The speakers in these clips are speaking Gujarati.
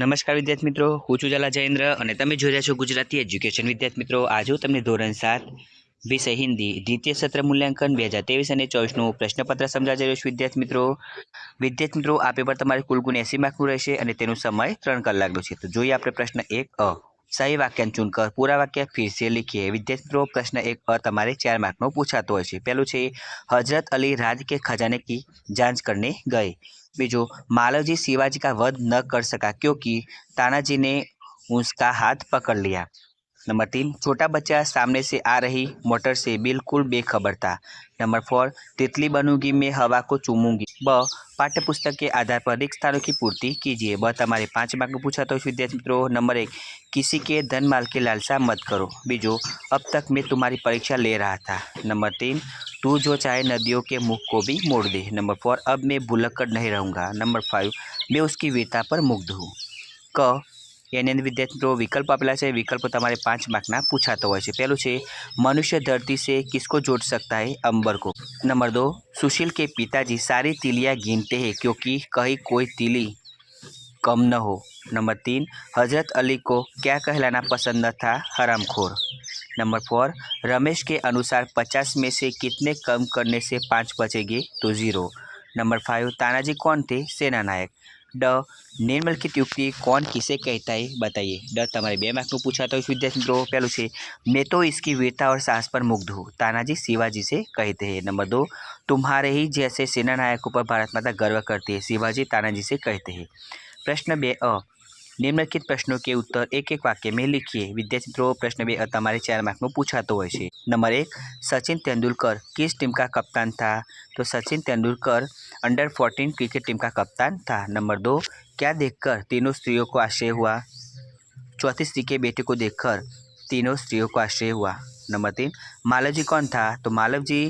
નમસ્કાર વિદ્યાર્થી મિત્રો હું છું જલા જયેન્દ્ર અને તમે જોઈ રહ્યા છો ગુજરાતી એજ્યુકેશન વિદ્યાર્થી મિત્રો આજે હું તમને ધોરણ સાત વિષય હિન્દી દ્વિતીય સત્ર મૂલ્યાંકન બે હજાર તેવીસ અને ચોવીસનું પ્રશ્નપત્ર સમજાવી રહ્યો છું વિદ્યાર્થી મિત્રો વિદ્યાર્થી મિત્રો આ પેપર તમારે કુલગુણ ગુણ એસી માર્કનું રહેશે અને તેનો સમય ત્રણ કલાકનું છે તો જોઈએ આપણે પ્રશ્ન એક અ સહી વાક્યાંશ ચૂનકર પૂરા વાક્ય ફીર છે લીખીએ વિદ્યાર્થી મિત્રો પ્રશ્ન એક અ તમારે ચાર માર્કનો પૂછાતો હોય છે પહેલું છે હજરત અલી રાજ કે ખજાને કી જાંચ કરને ગયે में जो मालव जी शिवाजी का वध न कर सका क्योंकि तानाजी ने उसका हाथ पकड़ लिया नंबर तीन छोटा बच्चा सामने से आ रही मोटर से बिल्कुल बेखबर था नंबर फोर तितली बनूंगी मैं हवा को चूमूंगी ब पाठ्य पुस्तक के आधार पर रिक्त स्थानों की पूर्ति कीजिए ब तुम्हारे पाँच मार्ग को पूछा तो विद्यार्थी मित्रों नंबर एक किसी के धन माल की लालसा मत करो बीजो अब तक मैं तुम्हारी परीक्षा ले रहा था नंबर तीन तू जो चाहे नदियों के मुख को भी मोड़ दे नंबर फोर अब मैं बुलक नहीं रहूँगा नंबर फाइव मैं उसकी वीरता पर मुग्ध हूँ क यानी વિદ્યાર્થી મિત્રો વિકલ્પ આપેલા છે विकल्प તમારે तो पांच मार्कना पूछा तो છે पहलू से मनुष्य धरती से किसको जोड़ सकता है अंबर को नंबर दो सुशील के पिताजी सारी तिलियाँ गिनते हैं क्योंकि कहीं कोई तिली कम न हो नंबर तीन हजरत अली को क्या कहलाना पसंद था हरामखोर नंबर फोर रमेश के अनुसार पचास में से कितने कम करने से पाँच बचेंगे तो ज़ीरो नंबर फाइव तानाजी कौन थे सेना नायक ड युक्ति कौन किसे कहता है बताइए ड तुम्हारे बे બે में पूछा था વિદ્યાર્થી મિત્રો पहलू से मैं तो इसकी वीरता और साहस पर मुग्ध हूँ तानाजी शिवाजी से कहते हैं नंबर दो तुम्हारे ही जैसे सेना नायकों पर भारत माता गर्व करती है शिवाजी तानाजी से कहते हैं प्रश्न बे अ प्रश्नों के उत्तर एक एक वाक्य में लिखिए विद्यार्थी मित्रों प्रश्न પ્રશ્ન બે चार मार्क में पूछा तो है नंबर एक सचिन तेंदुलकर किस टीम का कप्तान था तो Sachin Tendulkar under fourteen cricket team का कप्तान था नंबर दो क्या देखकर तीनों स्त्रियों को आश्रय हुआ चौथी स्त्री के बेटे को देखकर तीनों स्त्रियों को आश्रय हुआ नंबर तीन मालव जी कौन था तो मालव जी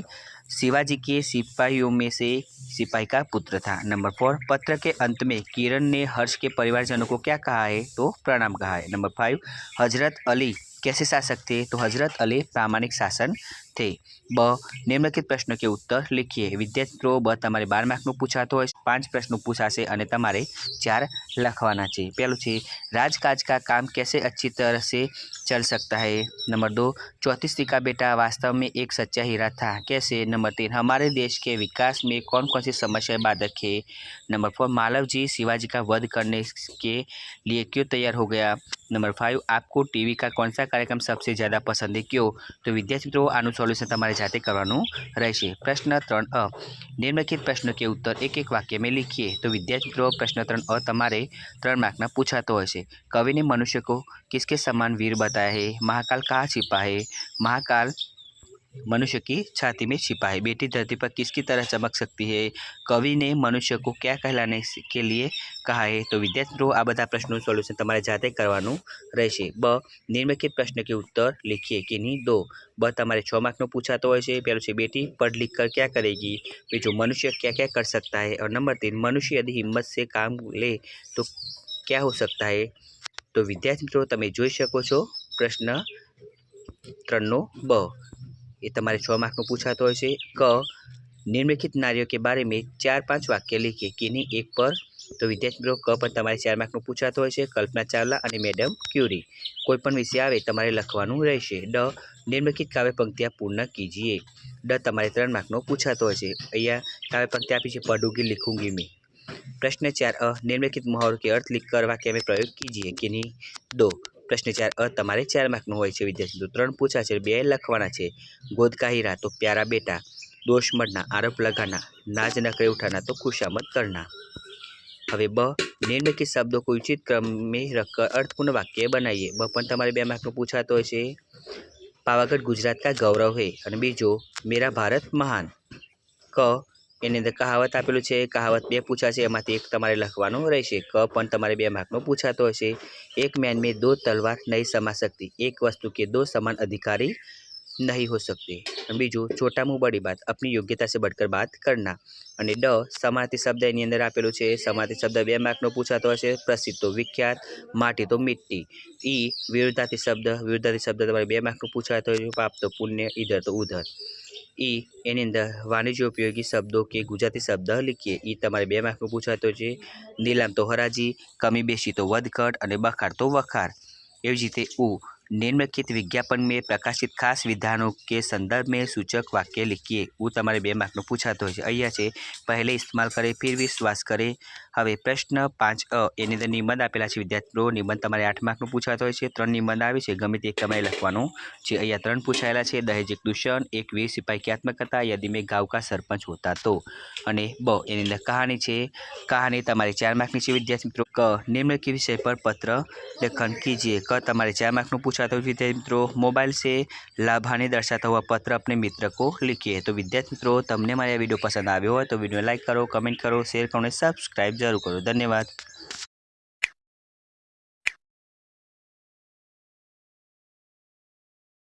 शिवाजी के सिपाहियों में से सिपाही का पुत्र था नंबर फोर पत्र के अंत में किरण ने हर्ष के परिवारजनों को क्या कहा है तो प्रणाम कहा है नंबर फाइव हजरत अली कैसे शासक थे तो हजरत अली प्रामाणिक शासन थे ब निम्नलिखित प्रश्नों के उत्तर लिखिए विद्यार्थी मित्रों बार बार मार्क पूछात हो पांच प्रश्न પ્રશ્નો પૂછાશે અને તમારે ચાર લખવાના राजकाज का काम कैसे अच्छी तरह से चल सकता है नंबर दो चौतीसवीं का बेटा वास्तव में एक सच्चा हीरा था कैसे नंबर तीन हमारे देश के विकास में कौन कौन सी समस्याएं बाधक है नंबर फोर मालव जी शिवाजी का वध करने के लिए क्यों तैयार हो गया नंबर फाइव आपको टीवी का कौन सा कार्यक्रम सबसे ज़्यादा पसंद है क्यों तो विद्यार्थी मित्रों आनुसर सॉल्यूशन जाते रहे प्रश्न त्र निम्नलिखित प्रश्न के उत्तर एक एक वक्य में लिखिए तो विद्यार्थी मित्रों प्रश्न त्र तेरे त्रम मार्क पूछाता हो कवि ने मनुष्य को किसके समान वीर बताया है महाकाल कहाँ छिपा है महाकाल मनुष्य की छाती में सिपाही बेटी धरती पर किसकी तरह चमक सकती है कवि ने मनुष्य को क्या कहलाने के लिए कहा है तो विद्यार्थी रो आ बड़ा प्रश्न सॉल्यूशन तुम्हारे जाते करवाने રહેશે બ નિર્મિત પ્રશ્ન કે ઉત્તર લખી કે ની 2 બ તમારે 6 માર્ક નો પૂછતો હોય છે પેલો છે બેટી પડ લખકર શું કરેગી કે જો મનુષ્ય કે કે કર سکتا હે ઓર નંબર 3 મનુષ્ય اد હિંમત સે કામ લે તો શું હો સકતા હે તો વિદ્યાર્થી મિત્રો તમે જોઈ શકો છો પ્રશ્ન 3 નો બ એ તમારે છ માર્કનું પૂછાતો છે ક નિર્મિખિત નારીઓ કે બારે મેં ચાર પાંચ વાક્ય લીખે કેની એક પર તો વિદ્યાર્થી મિત્રો ક પણ તમારે ચાર માર્કનું પૂછાતો હોય છે કલ્પના ચાવલા અને મેડમ ક્યુરી કોઈ પણ વિષય આવે તમારે લખવાનું રહેશે ડ નિમ્નલિખિત કાવ્ય પંક્તિયા પૂર્ણ કીજીએ ડ તમારે ત્રણ માર્કનો પૂછાતો હોય છે અહીંયા કાવ્ય પંક્તિ આપી છે પડુગી લીખુંગી મેં પ્રશ્ન ચાર અ નિર્મિખિત મહોર કે અર્થ લિખ કરવા કે અમે પ્રયોગ કીજીએ નહીં દો પ્રશ્ન ચાર અ તમારે ચાર માર્કનો હોય છે વિદ્યાર્થી મિત્રો ત્રણ પૂછા છે બે લખવાના છે ગોદકા હીરા તો પ્યારા બેટા દોષમણના આરોપ લગાના નાજ ન ઉઠાના તો ખુશામત કરના હવે બ નિર્ણયકી શબ્દો કોઈ ઉચિત ક્રમે અર્થપૂર્ણ વાક્ય બનાવીએ બ પણ તમારે બે માર્કનો પૂછાતો હોય છે પાવાગઢ ગુજરાત કા ગૌરવ હે અને બીજો મેરા ભારત મહાન ક એની અંદર કહાવત આપેલું છે કહાવત બે છે એમાંથી એક તમારે લખવાનો રહેશે ક પણ તમારે બે માર્કનો પૂછાતો હશે એક મેન મેં દો તલવાર નહીં સમા શકતી એક વસ્તુ કે દો સમાન અધિકારી નહીં હો શકતી બીજું छोटा मुँह બાત बात યોગ્યતા योग्यता से बढ़कर बात करना અને ડ સમાર્થી શબ્દ એની અંદર આપેલું છે સમાર્થી શબ્દ બે માર્કનો પૂછાતો હશે પ્રસિદ્ધ તો વિખ્યાત માટી તો મિટ્ટી ઈ વિરુદ્ધાર્થી શબ્દ વિરુદ્ધાર્થી શબ્દ તમારે બે માર્કનો પૂછાતો હશે પાપ તો પુણ્ય ઈધર તો ઉધર એ એની અંદર વાણિજ્ય ઉપયોગી શબ્દો કે ગુજરાતી શબ્દ લખીએ એ તમારે બે માર્કનું પૂછાતો છે નીલામ તો હરાજી કમી બેસી તો વધઘટ અને બખાર તો વખાર એવી જ રીતે ઉ निम्नलिखित વિજ્ઞાપન મેં પ્રકાશિત ખાસ વિધાનો કે સંદર્ભ મેં સૂચક વાક્ય लिखिए वो તમારે બે માર્કનો પૂછાતો હોય છે અહીંયા છે પહેલે ઇસ્તેમાલ કરે ફીર વિશ્વાસ કરે હવે પ્રશ્ન પાંચ અ એની અંદર નિબંધ આપેલા છે વિદ્યાર્થીઓ નિબંધ તમારે આઠ માર્કનો પૂછાતો હોય છે ત્રણ નિબંધ આવે છે ગમે તે એક તમારે લખવાનું છે અહીંયા ત્રણ પૂછાયેલા છે દહેજ એક દૂષણ એક વીર સિપાહી की આત્મકથા યદી મેં ગાંવ સરપંચ હોતા તો અને બ એની અંદર કહાની છે કહાની તમારી ચાર માર્કની છે વિદ્યાર્થી મિત્રો ક નિમ્નલિખિત વિષય પર પત્ર લેખન કીજીએ ક તમારે ચાર માર્કનું પૂછ छात्र विद्या मित्रों मोबाइल से लाभानी दर्शाता हुआ पत्र अपने मित्र को लिखिए तो विद्यार्थी मित्रों तमने मारा वीडियो पसंद आया हो तो वीडियो लाइक करो कमेंट करो शेयर करो सब्सक्राइब जरूर करो धन्यवाद